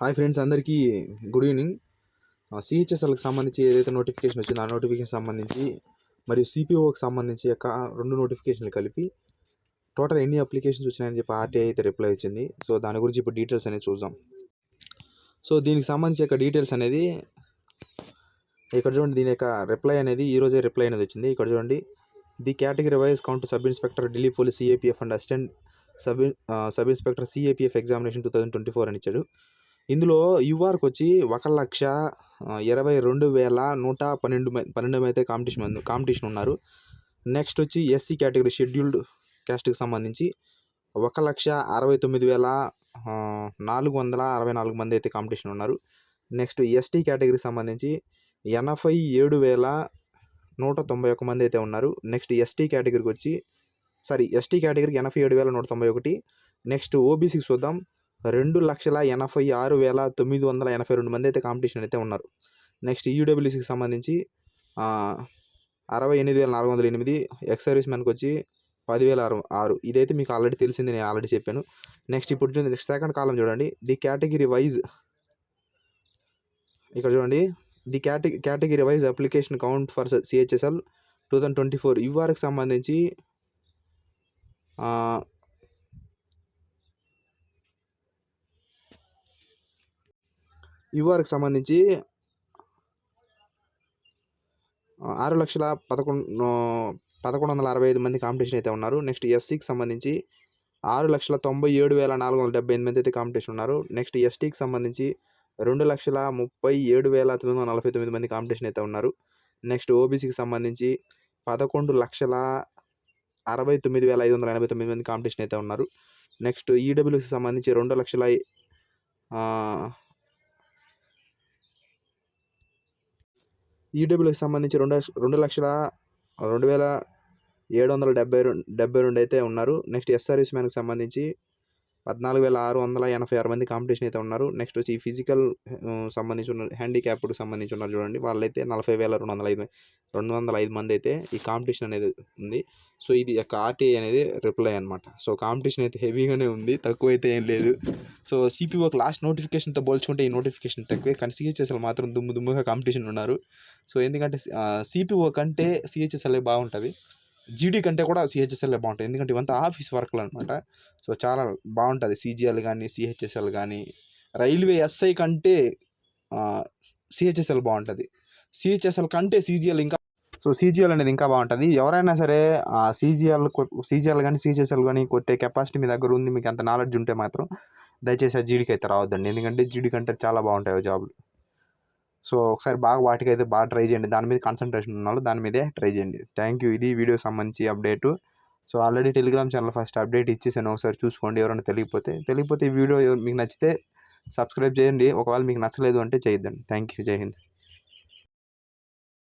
Hi friends అందరికీ good evening. సిహెచ్ఎస్ఎల్కి సంబంధించి ఏదైతే నోటిఫికేషన్ వచ్చిందో ఆ నోటిఫికేషన్ సంబంధించి మరియు సిపిఓకి సంబంధించి యొక్క రెండు నోటిఫికేషన్లు కలిపి టోటల్ ఎన్ని అప్లికేషన్స్ వచ్చినాయని చెప్పి ఆర్టీఐ అయితే రిప్లై వచ్చింది సో దాని గురించి ఇప్పుడు డీటెయిల్స్ అనేది చూద్దాం. సో దీనికి సంబంధించి యొక్క డీటెయిల్స్ అనేది ఇక్కడ చూడండి దీని యొక్క రిప్లై అనేది ఈరోజే రిప్లై అనేది వచ్చింది. ఇక్కడ చూడండి the category wise count sub inspector Delhi police CAPF and assistant sub sub inspector CAPF examination two thousand twenty four అని ఇచ్చాడు. ఇందులో యూఆర్కి వచ్చి ఒక లక్ష ఇరవై రెండు వేల నూట పన్నెండు పన్నెండు మంది అయితే కాంపిటీషన్ కాంపిటీషన్ ఉన్నారు. నెక్స్ట్ వచ్చి ఎస్సీ కేటగిరీ షెడ్యూల్డ్ క్యాస్ట్కి సంబంధించి ఒక లక్ష అరవై తొమ్మిది వేల నాలుగు వందల అరవై నాలుగు మంది అయితే కాంపిటీషన్ ఉన్నారు. నెక్స్ట్ ఎస్టీ కేటగిరీకి సంబంధించి ఎనభై ఏడు వేల నూట తొంభై ఒక మంది అయితే ఉన్నారు. నెక్స్ట్ ఎస్టీ కేటగిరీకి వచ్చి సారీ ఎస్టీ కేటగిరీకి ఎనభై ఏడు వేల నూట తొంభై ఒకటి. నెక్స్ట్ ఓబీసీకి చూద్దాం. రెండు లక్షల ఎనభై ఆరు వేల తొమ్మిది వందల ఎనభై రెండు మంది అయితే కాంపిటీషన్ అయితే ఉన్నారు. నెక్స్ట్ ఈడబ్ల్యూసీకి సంబంధించి అరవై ఎనిమిది వేల నాలుగు వందల ఎనిమిది ఎక్స్ సర్వీస్ మ్యాన్కి వచ్చి పదివేల ఆరు ఆరు. ఇదైతే మీకు ఆల్రెడీ తెలిసింది నేను ఆల్రెడీ చెప్పాను. నెక్స్ట్ ఇప్పుడు చూడండి సెకండ్ కాలం చూడండి. ది కేటగిరీ వైజ్ ఇక్కడ చూడండి. The కేటగి category wise application count for CHSL two thousand twenty four యూఆర్కి సంబంధించి యువఆర్కి యూఆర్కి సంబంధించి ఆరు లక్షల పదకొండు పదకొండు వందల అరవై ఐదు మంది కాంపిటీషన్ అయితే ఉన్నారు. నెక్స్ట్ ఎస్సీకి సంబంధించి ఆరు లక్షల తొంభై ఏడు వేల నాలుగు వందల డెబ్బై ఎనిమిది మంది అయితే కాంపిటీషన్ ఉన్నారు. నెక్స్ట్ ఎస్టీకి సంబంధించి రెండు లక్షల ముప్పై ఏడు వేల తొమ్మిది వందల నలభై తొమ్మిది మంది కాంపిటీషన్ అయితే ఉన్నారు. నెక్స్ట్ ఓబీసీకి సంబంధించి పదకొండు లక్షల అరవై తొమ్మిది వేల ఐదు వందల ఎనభై తొమ్మిది మంది కాంపిటీషన్ అయితే ఉన్నారు. నెక్స్ట్ ఈడబ్ల్యూకి సంబంధించి రెండు లక్షల ఈడబ్ల్యూకి సంబంధించి రెండు రెండు లక్షల రెండు వేల ఏడు వందల డెబ్బై రెండు డెబ్బై రెండు అయితే ఉన్నారు. నెక్స్ట్ ఎస్ సర్వీస్ మ్యాన్కి సంబంధించి పద్నాలుగు వేల ఆరు వందల ఎనభై ఆరు మంది కాంపిటీషన్ అయితే ఉన్నారు. నెక్స్ట్ వచ్చి ఫిజికల్ సంబంధించి ఉన్న హ్యాండిక్యాప్డ్కి సంబంధించి ఉన్నారు చూడండి వాళ్ళైతే నలభై వేల రెండు వందల ఐదు రెండు వందల ఐదు మంది అయితే ఈ కాంపిటీషన్ అనేది ఉంది. సో ఇది యొక్క ఆర్టీఐ అనేది రిప్లై అనమాట సో కాంపిటీషన్ అయితే హెవీగానే ఉంది తక్కువ అయితే ఏం లేదు. సో సిపిఓకి లాస్ట్ నోటిఫికేషన్తో పోల్చుకుంటే ఈ నోటిఫికేషన్ తక్కువే కానీ సిహెచ్ఎస్ఎల్ మాత్రం దుమ్ము దుమ్ముగా కాంపిటీషన్ ఉన్నారు. సో ఎందుకంటే సిపిఓ కంటే సిహెచ్ఎస్ఎల్ బాగుంటుంది. జీడీ కంటే కూడా సిహెచ్ఎస్ఎల్ బాగుంటుంది ఎందుకంటే ఇవంతా ఆఫీస్ వర్క్లు అనమాట సో చాలా బాగుంటుంది. సిజిఎల్ కానీ సిహెచ్ఎస్ఎల్ కానీ రైల్వే ఎస్ఐ కంటే సిహెచ్ఎస్ఎల్ బాగుంటుంది. సిహెచ్ఎస్ఎల్ కంటే సీజీఎల్ ఇంకా సో సీజీఎల్ అనేది ఇంకా బాగుంటుంది. ఎవరైనా సరే సీజీఎల్ సీజీఎల్ కానీ సిహెచ్ఎస్ఎల్ కానీ కొట్టే కెపాసిటీ మీ దగ్గర ఉంది మీకు అంత నాలెడ్జ్ ఉంటే మాత్రం దయచేసి ఆ జీడీకి అయితే రావద్దండి. ఎందుకంటే జీడీ కంటే చాలా బాగుంటాయి ఆ సో ఒకసారి బాగా వాటికైతే బాగా ట్రై చేయండి. దాని మీద కాన్సన్ట్రేషన్ ఉన్న వాళ్ళు దాని మీదే ట్రై చేయండి. థ్యాంక్ యూ ఇది వీడియో సంబంధించి update so already Telegram channel first update ఇచ్చేసాను. ఒకసారి చూసుకోండి ఎవరైనా తెలియకపోతే. తెలియకపోతే ఈ వీడియో మీకు నచ్చితే సబ్స్క్రైబ్ చేయండి. ఒకవేళ మీకు నచ్చలేదు అంటే చేయొద్దండి. థ్యాంక్ యూ జై హింద్